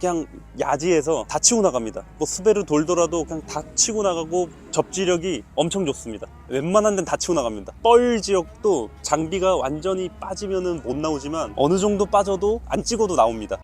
그냥 야지에서 다 치고 나갑니다. 뭐 스베르 돌더라도 그냥 다 치고 나가고 접지력이 엄청 좋습니다. 웬만한 데는 다 치고 나갑니다. 뻘 지역도 장비가 완전히 빠지면은 못 나오지만 어느 정도 빠져도 안 찍어도 나옵니다.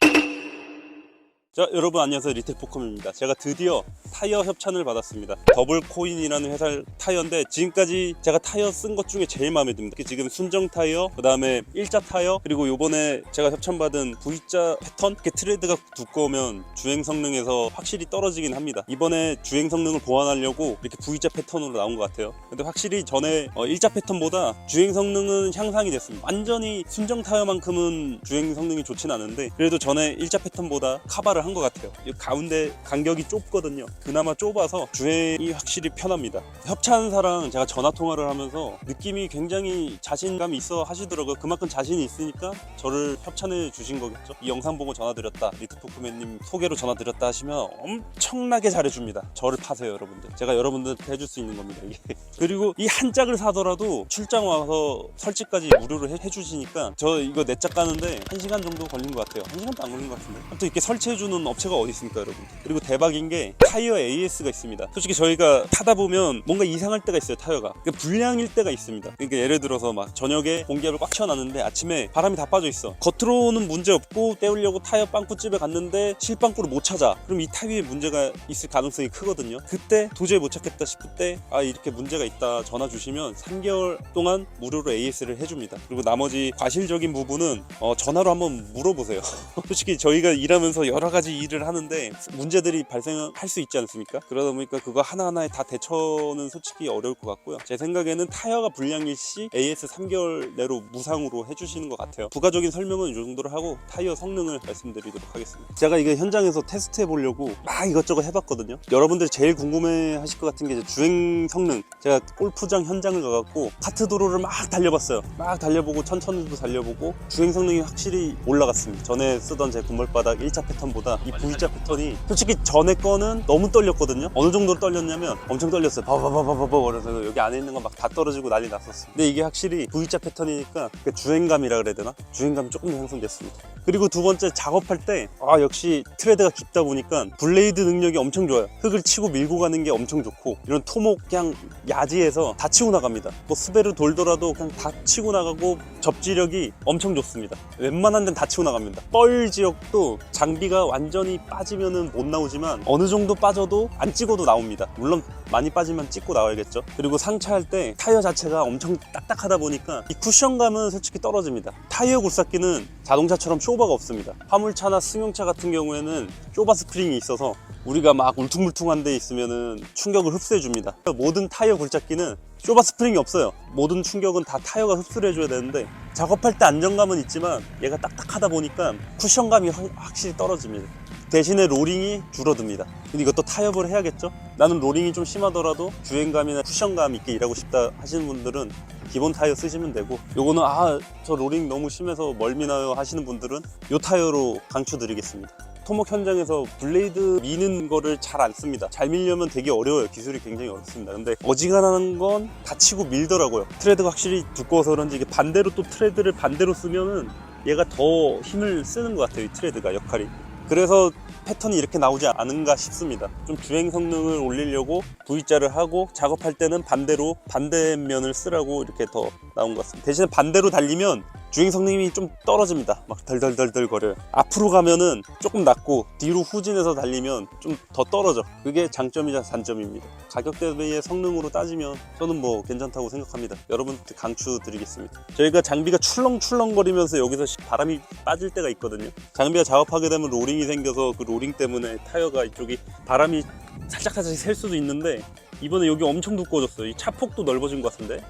자 여러분 안녕하세요. 리틀포컴입니다. 제가 드디어 타이어 협찬을 받았습니다. 더블 코인이라는 회사 타이어인데 지금까지 제가 타이어 쓴 것 중에 제일 마음에 듭니다. 지금 순정 타이어 그 다음에 일자 타이어 그리고 요번에 제가 협찬받은 V자 패턴? 이렇게 트레드가 두꺼우면 주행 성능에서 확실히 떨어지긴 합니다. 이번에 주행 성능을 보완하려고 이렇게 V자 패턴으로 나온 것 같아요. 근데 확실히 전에 어, 일자 패턴보다 주행 성능은 향상이 됐습니다. 완전히 순정 타이어만큼은 주행 성능이 좋진 않은데 그래도 전에 일자 패턴보다 카바를 한 것 같아요. 이 가운데 간격이 좁거든요. 그나마 좁아서 주행이 확실히 편합니다. 협찬사랑 제가 전화 통화를 하면서 느낌이 굉장히 자신감이 있어 하시더라고요. 그만큼 자신이 있으니까 저를 협찬해 주신 거겠죠? 이 영상 보고 전화드렸다. 리트포크맨님 소개로 전화드렸다 하시면 엄청나게 잘해줍니다. 저를 파세요 여러분들. 제가 여러분들한테 해줄 수 있는 겁니다 이게. 그리고 이 한 짝을 사더라도 출장 와서 설치까지 무료로 해, 해주시니까 저 이거 네 짝 가는데 한 시간 정도 걸린 것 같아요. 한 시간도 안 걸린 것 같은데? 아무튼 이렇게 설치해주는 업체가 어디 있습니까 여러분? 그리고 대박인 게 타이어 AS가 있습니다. 솔직히 저희가 타다 보면 뭔가 이상할 때가 있어요 타이어가. 그러니까 불량일 때가 있습니다. 그러니까 예를 들어서 막 저녁에 공기압을 꽉 채워놨는데 아침에 바람이 다 빠져 있어. 겉으로는 문제 없고 때우려고 타이어 빵꾸집에 갔는데 실빵꾸를 못 찾아. 그럼 이 타이어에 문제가 있을 가능성이 크거든요. 그때 도저히 못 찾겠다 싶을 때 아 이렇게 문제가 있다 전화 주시면 3개월 동안 무료로 AS를 해줍니다. 그리고 나머지 과실적인 부분은 어, 전화로 한번 물어보세요. 솔직히 저희가 일하면서 여러 가지 일을 하는데 문제들이 발생할 수 있지 않습니까? 그러다 보니까 그거 하나하나에 다 대처는 솔직히 어려울 것 같고요. 제 생각에는 타이어가 불량일 시 AS 3개월 내로 무상으로 해주시는 것 같아요. 부가적인 설명은 이 정도로 하고 타이어 성능을 말씀드리도록 하겠습니다. 제가 이게 현장에서 테스트 해 보려고 막 이것저것 해봤거든요. 여러분들이 제일 궁금해 하실 것 같은 게 주행 성능. 제가 골프장 현장을 가갖고 카트 도로를 막 달려봤어요. 막 달려보고 천천히도 달려보고 주행 성능이 확실히 올라갔습니다. 전에 쓰던 제 군벌바닥 1차 패턴보다 이 V자 패턴이 솔직히 전에 거는 너무 떨렸거든요. 어느 정도로 떨렸냐면 엄청 떨렸어요. 바바바바바바 그래서 여기 안에 있는 거 막 다 떨어지고 난리 났었어요. 근데 이게 확실히 V자 패턴이니까 그 주행감이라 그래야 되나? 주행감이 조금 더 향상됐습니다. 그리고 두 번째 작업할 때 아 역시 트레드가 깊다 보니까 블레이드 능력이 엄청 좋아요. 흙을 치고 밀고 가는 게 엄청 좋고 이런 토목 그냥 야지에서 다 치고 나갑니다. 뭐 스베르 돌더라도 그냥 다 치고 나가고 접지력이 엄청 좋습니다. 웬만한 데는 다 치고 나갑니다. 뻘 지역도 장비가 완전히 빠지면은 못 나오지만 어느 정도 빠져도 안 찍어도 나옵니다. 물론 많이 빠지면 찍고 나와야겠죠. 그리고 상차할 때 타이어 자체가 엄청 딱딱하다 보니까 이 쿠션감은 솔직히 떨어집니다. 타이어 굴삭기는 자동차처럼 쇼바가 없습니다. 화물차나 승용차 같은 경우에는 쇼바 스프링이 있어서 우리가 막 울퉁불퉁한 데 있으면은 충격을 흡수해 줍니다. 모든 타이어 굴착기는 쇼바 스프링이 없어요. 모든 충격은 다 타이어가 흡수를 해줘야 되는데 작업할 때 안정감은 있지만 얘가 딱딱하다 보니까 쿠션감이 확- 확실히 떨어집니다. 대신에 로링이 줄어듭니다. 근데 이것도 타협을 해야겠죠? 나는 로링이 좀 심하더라도 주행감이나 쿠션감 있게 일하고 싶다 하시는 분들은 기본 타이어 쓰시면 되고 요거는 아 저 로링 너무 심해서 멀미나요 하시는 분들은 요 타이어로 강추 드리겠습니다. 토목 현장에서 블레이드 미는 거를 잘 안 씁니다. 잘 밀려면 되게 어려워요. 기술이 굉장히 어렵습니다. 근데 어지간한 건 다치고 밀더라고요. 트레드가 확실히 두꺼워서 그런지 이게 반대로 또 트레드를 반대로 쓰면은 얘가 더 힘을 쓰는 것 같아요. 이 트레드가 역할이. 그래서 패턴이 이렇게 나오지 않은가 싶습니다. 좀 주행 성능을 올리려고 V자를 하고 작업할 때는 반대로 반대면을 쓰라고 이렇게 더 나온 것 같습니다. 대신에 반대로 달리면 주행 성능이 좀 떨어집니다. 막 덜덜덜덜 거려요. 앞으로 가면은 조금 낮고 뒤로 후진해서 달리면 좀 더 떨어져. 그게 장점이자 단점입니다. 가격 대비의 성능으로 따지면 저는 뭐 괜찮다고 생각합니다. 여러분한테 강추 드리겠습니다. 저희가 장비가 출렁출렁거리면서 여기서 시- 바람이 빠질 때가 있거든요. 장비가 작업하게 되면 로링이 생겨서 그 로링 때문에 타이어가 이쪽이 바람이 살짝살짝 셀 수도 있는데 이번에 여기 엄청 두꺼워졌어요. 이 차폭도 넓어진 것 같은데.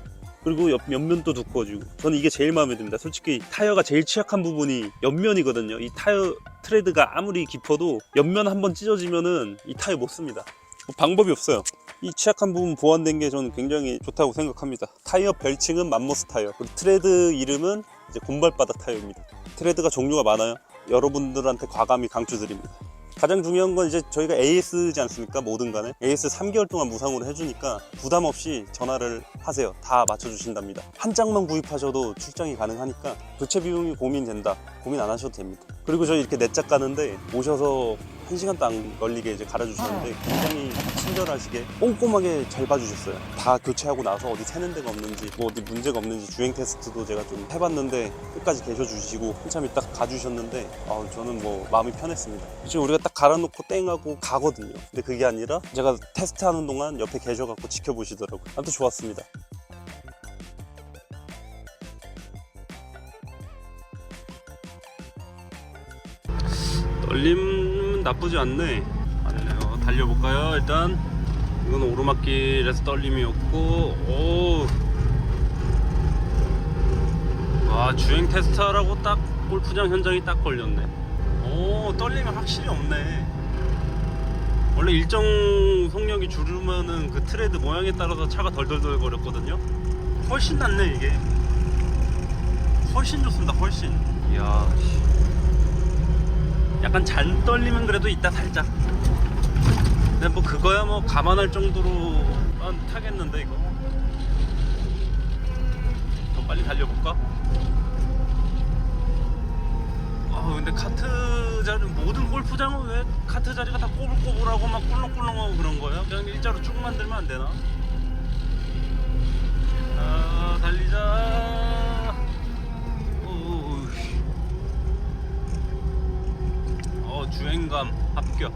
그리고 옆, 옆면도 두꺼워지고. 저는 이게 제일 마음에 듭니다. 솔직히 타이어가 제일 취약한 부분이 옆면이거든요. 이 타이어 트레드가 아무리 깊어도 옆면 한번 찢어지면은 이 타이어 못 씁니다. 뭐 방법이 없어요. 이 취약한 부분 보완된 게 저는 굉장히 좋다고 생각합니다. 타이어 별칭은 맘모스 타이어 그리고 트레드 이름은 이제 곰발바닥 타이어입니다. 트레드가 종류가 많아요. 여러분들한테 과감히 강추드립니다 가장 중요한 건 이제 저희가 AS지 않습니까? 뭐든 간에 AS 3개월 동안 무상으로 해주니까 부담 없이 전화를 하세요. 다 맞춰주신답니다. 한 장만 구입하셔도 출장이 가능하니까 교체 비용이 고민된다. 고민 안 하셔도 됩니다. 그리고 저희 이렇게 넷짝 가는데 오셔서 한 시간도 안 걸리게 이제 갈아주셨는데 굉장히 친절하시게 꼼꼼하게 잘 봐주셨어요. 다 교체하고 나서 어디 새는 데가 없는지 뭐 어디 문제가 없는지 주행 테스트도 제가 좀 해봤는데 끝까지 계셔주시고 한참 있다 가주셨는데 아, 저는 뭐 마음이 편했습니다. 지금 우리가 딱 갈아놓고 땡하고 가거든요. 근데 그게 아니라 제가 테스트하는 동안 옆에 계셔갖고 지켜보시더라고요. 아무튼 좋았습니다. 떨림 나쁘지 않네. 아니네요. 달려볼까요? 일단 이건 오르막길에서 떨림이었고, 오. 와 주행 테스트하라고 딱 골프장 현장이 딱 걸렸네. 오 떨림이 확실히 없네. 원래 일정 속력이 줄으면은 그 트레드 모양에 따라서 차가 덜덜덜 거렸거든요. 훨씬 낫네 이게. 훨씬 좋습니다. 훨씬. 이야. 씨. 약간 잔 떨리면 그래도 있다 살짝. 근데 뭐 그거야 뭐 감안할 정도로 난 타겠는데 이거. 더 빨리 달려볼까? 아 근데 카트 자리 모든 골프장은 왜 카트 자리가 다 꼬불꼬불하고 막 꿀렁꿀렁하고 그런 거예요? 그냥 일자로 쭉 만들면 안 되나? 아 달리자. 학교